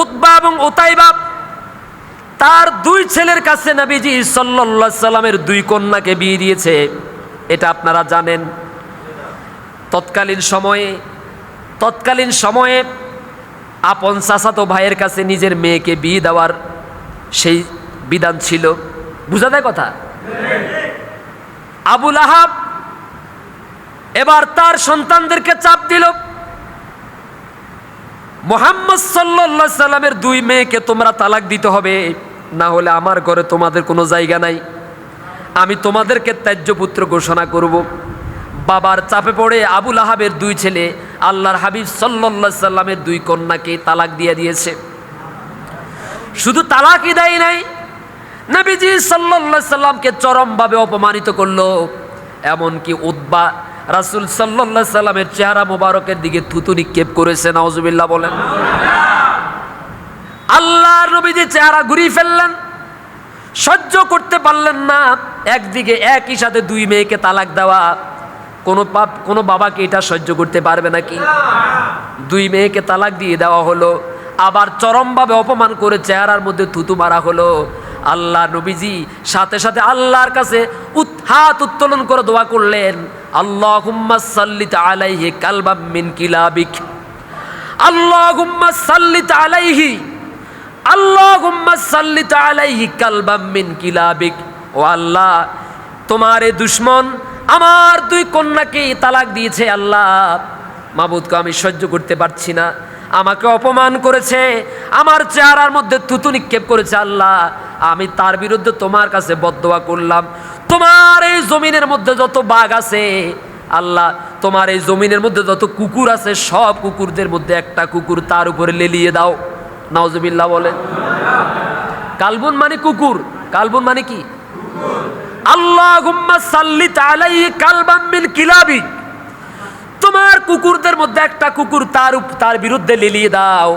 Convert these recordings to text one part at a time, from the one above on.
Utba এবং Otaiba তার দুই ছেলের কাছে নবীজি আলাইহি সাল্লামের দুই কন্যাকে বিয়ে দিয়েছে। এটা আপনারা জানেন। তৎকালীন সময়ে তৎকালীন সময়ে আপন চাচাতো ভাইয়ের কাছে নিজের মেয়েকে বিয়ে দেওয়ার সেই বিধান ছিল। বুঝা যায় কথা? আবুল আহাব এবার তার সন্তানদেরকে চাপ দিল। মোহাম্মদ সাল্লা সাল্লামের দুই মেয়েকে তোমরা তালাক দিতে হবে, না হলে আমার ঘরে তোমাদের কোনো জায়গা নাই। আমি তোমাদেরকে ত্যায্য পুত্র ঘোষণা করব। বাবার চাপে পড়ে আবুল আহাবের দুই ছেলে আল্লাহর হাবিব সাল্লা সাল্লামের দুই কন্যাকে তালাক দিয়ে দিয়েছে। শুধু তালাকই দেয় নাই, নবীজি সাল্লাল্লাহু সাল্লামকে চরমভাবে অপমানিত করল, এমনকি উদ্বা রাসূল সাল্লাল্লাহু সাল্লামের চেহারা মোবারকের দিকে থুতু নিক্ষেপ করেছে, নাউজুবিল্লাহ বলেন। আল্লাহর নবীজি চেহারা ঘুরিয়ে ফেললেন, সহ্য করতে পারলেন না। একদিকে একই সাথে দুই মেয়েকে তালাক দেওয়া, কোনো পাপ, কোনো বাবাকে এটা সহ্য করতে পারবে নাকি? দুই মেয়েকে তালাক দিয়ে দেওয়া হলো, আবার চরমভাবে অপমান করে চেহারার মধ্যে থুতু মারা হলো। আল্লাহ নবীজি সাথে সাথে আল্লাহর কাছে হাত উত্তোলন করে দোয়া করলেন। আলাইহি মিন কিলাবিক। আলাইহি আলাইহি ও আল্লাহ, তোমার দুশ্মন আমার দুই কন্যাকে তালাক দিয়েছে আল্লাহ। মাবুদকে আমি সহ্য করতে পারছি না। আমাকে অপমান করেছে, আমার চেহারার মধ্যে থুতু নিক্ষেপ করেছে আল্লাহ। আমি তার বিরুদ্ধে তোমার কাছে বদদোয়া করলাম। তোমার এই জমিনের মধ্যে যত বাঘ আছে, আল্লাহ, তোমার এই জমিনের মধ্যে যত কুকুর আছে, সব কুকুরদের মধ্যে একটা কুকুর তার উপরে লেলিয়ে দাও। নাওজবিল্লাহ বলেন। কালবুন মানে কুকুর। কালবুন মানে কি? আল্লাহ সাল্লিত আলাইহি কালবাম মিন কিলাবি। তোমার কুকুরদের মধ্যে একটা কুকুর তার তার বিরুদ্ধে লেলিয়ে দাও।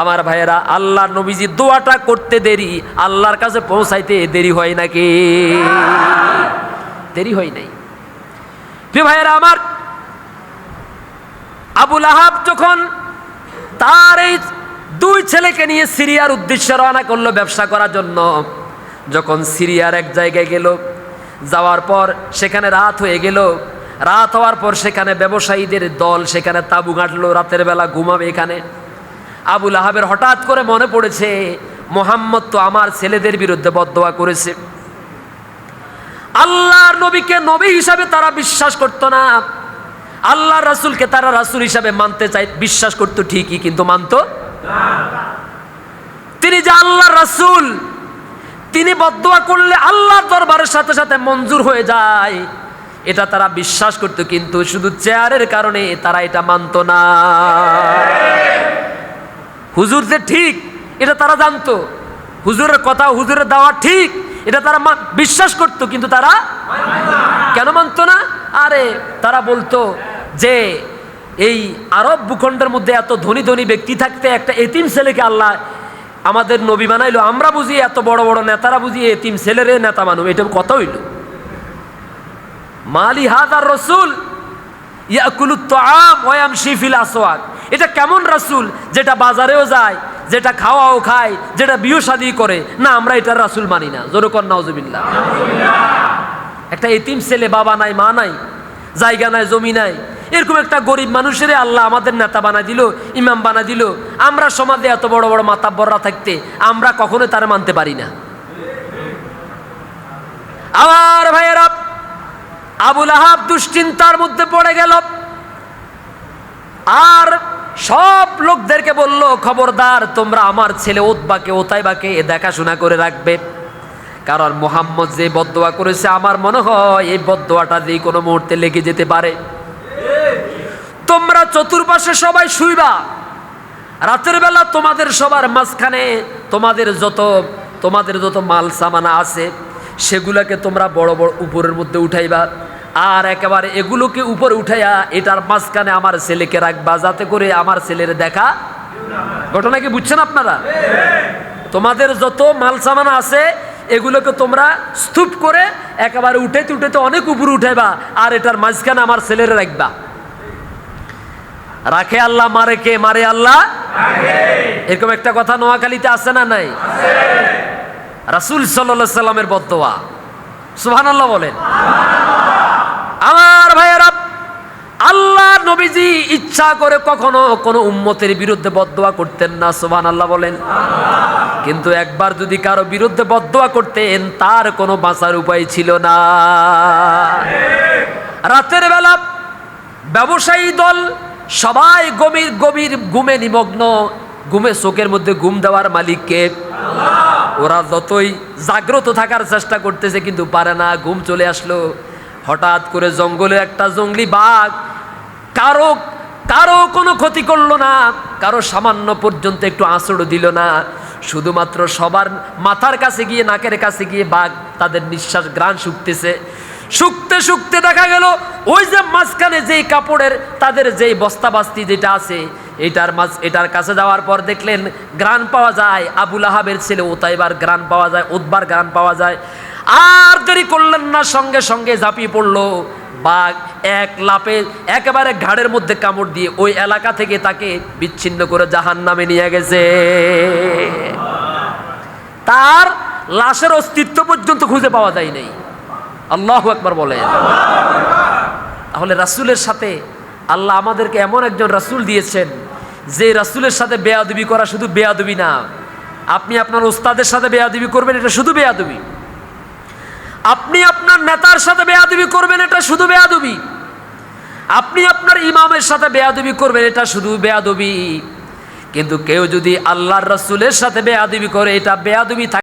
আমার ভাইয়েরা আল্লাহ নবীজি দোয়াটা করতে দেরি, আল্লাহর কাছে পৌঁছাইতে দেরি হয় নাকি? দেরি হয় নাই। প্রিয় ভাইয়েরা, আমার আবুল আহাব যখন তার এই দুই ছেলেকে নিয়ে সিরিয়ার উদ্দেশ্যে রওনা করল ব্যবসা করার জন্য, যখন সিরিয়ার এক জায়গায় গেল, যাওয়ার পর সেখানে রাত হয়ে গেল। রাত হওয়ার পর সেখানে ব্যবসায়ীদের দল, সেখানে তাবু গাঁটলো রাতের বেলা ঘুমাবে এখানে। আবুল আহাবের হঠাৎ করে মনে পড়েছে, মোহাম্মদ তো আমার ছেলেদের বিরুদ্ধে বদোয়া করেছে। আল্লাহর নবীকে নবী হিসাবে তারা বিশ্বাস করতো না। আল্লাহর রাসূলকে তারা রাসূল হিসাবে মানতে চাই, বিশ্বাস করতো ঠিকই, কিন্তু মানতো তিনি যে আল্লাহর রাসূল, তিনি বদোয়া করলে আল্লাহর দরবারের সাথে সাথে মঞ্জুর হয়ে যায়। এটা তারা বিশ্বাস করতো, কিন্তু শুধু চেয়ারের কারণে তারা এটা মানতো না। হুজুর যে ঠিক, এটা তারা জানতো। হুজুরের কথা, হুজুরের দেওয়া ঠিক। এটা তারা বিশ্বাস করতো, কিন্তু তারা কেন মানতো না? আরে, তারা বলতো যে এই আরব ভূখণ্ডের মধ্যে এত ধনী ধনী ব্যক্তি থাকতে একটা এতিম ছেলেকে আল্লাহ আমাদের নবী বানাইলো। আমরা বুঝি এত বড় বড় নেতারা বুঝি এতিম ছেলেরে নেতা মানুষ এটা কত হইল। মালি হাদার রসুল ইয়াকুলুত আম ওয়া ইয়ামশি ফিল আসওয়াক। এটা কেমন রাসূল? যেটা বাজারেও যায় যেটা খাওয়াও খায়, যেটা বিয়ে শাদী করে, না, আমরা এটার রাসূল মানি না। জোরকর, নাউজুবিল্লাহ। একটা এতিম ছেলে, বাবা নাই, মা নাই, জায়গা নাই, জমি নাই, এরকম একটা গরিব মানুষের আল্লাহ আমাদের নেতা বানা দিল, ইমাম বানা দিল। আমরা সমাজে এত বড় বড় মাতাব্বররা থাকতে আমরা কখনো তারা মানতে পারি না। আমার ভাইয়েরা আবুল আহাব দুশ্চিন্তার মধ্যে পড়ে গেল। আর সব লোকদেরকে বলল, খবরদার, তোমরা আমার ছেলে ওতবাকে, ওতাইবাকে দেখাশোনা করে রাখবে। কারণ মোহাম্মদ যে বদোয়া করেছে, আমার মনে হয় এই বদোয়াটা যে কোনো মুহূর্তে লেগে যেতে পারে। তোমরা চতুর্পাশে সবাই শুইবা। রাতের বেলা তোমাদের সবার মাঝখানে তোমাদের যত তোমাদের যত মাল সামানা আছে, সেগুলোকে তোমরা বড় বড় উপরের মধ্যে উঠাইবা। আর একেবারে এগুলোকে উপরে উঠাইয়া এটার মাঝখানে আমার ছেলেকে রাখবা, যাতে করে আমার ছেলের দেখা ঘটনা কি বুঝছেন আপনারা? তোমাদের যত মাল সামানা আছে, এগুলোকে তোমরা স্তূপ করে একেবারে উঠাইতে উঠেতে অনেক উপরে উঠাইবা আর এটার মাঝখানে আমার ছেলের রাখবা। রাখে আল্লাহ, মারে কে? মারে আল্লাহ। এরকম একটা কথা নোয়াখালীতে আছে না নাই? রাসুল সাল্লাহ সাল্লামের বদোয়া সুহান আল্লাহ বলেন। আমার ভাইয়েরা আল্লাহ নবীজি ইচ্ছা করে কখনো কোনো উম্মতের বিরুদ্ধে বদোয়া করতেন না সুহান আল্লাহ বলেন। কিন্তু একবার যদি কারও বিরুদ্ধে বদোয়া করতেন, তার কোনো বাঁচার উপায় ছিল না। রাতের বেলা ব্যবসায়ী দল সবাই গভীর গভীর ঘুমে নিমগ্ন, ঘুমে চোখের মধ্যে ঘুম দেওয়ার মালিককে। ওরা যতই জাগ্রত থাকার চেষ্টা করতেছে, কিন্তু পারে না, ঘুম চলে আসলো। হঠাৎ করে জঙ্গলে একটা জঙ্গলি বাঘ কারও কারও কোনো ক্ষতি করল না, কারও সামান্য পর্যন্ত একটু আঁচড় দিল না। শুধুমাত্র সবার মাথার কাছে গিয়ে, নাকের কাছে গিয়ে বাঘ তাদের নিঃশ্বাস গ্রাণ শুকতেছে। শুকতে শুকতে দেখা গেল, ওই যে মাঝখানে যেই কাপড়ের, তাদের যেই বস্তাবাস্তি যেটা আছে, এটার মাঝ, এটার কাছে যাওয়ার পর দেখলেন গ্রান পাওয়া যায়, আবুল আহাবের ছেলে ওতাইবার গ্রান পাওয়া যায় উদ্বার গ্রান পাওয়া যায়। আর দেরি করলেন না, সঙ্গে সঙ্গে ঝাঁপিয়ে পড়ল। বাঘ এক লাপে একেবারে ঘাড়ের মধ্যে কামড় দিয়ে ওই এলাকা থেকে তাকে বিচ্ছিন্ন করে জাহান নামে নিয়ে গেছে। তার লাশের অস্তিত্ব পর্যন্ত খুঁজে পাওয়া যায় নাই। আল্লাহ একবার বলেন। তাহলে রাসূলের সাথে আল্লাহ আমাদেরকে এমন একজন রাসূল দিয়েছেন, যে রাসূলের সাথে বেয়াদবি করা শুধু বেয়াদবি না, আপনি আপনার ওস্তাদের সাথে বেয়াদবি করবেন, এটা শুধু বেয়াদবি। আপনি আপনার নেতার সাথে বেয়াদবি করবেন, এটা শুধু বেয়াদবি। আপনি আপনার ইমামের সাথে বেয়াদবি করবেন, এটা শুধু বেয়াদবি। কিন্তু কেউ যদি আল্লাহর রসুলের সাথে বেয়াদবি করে, এটা বেয়াদবি থাকে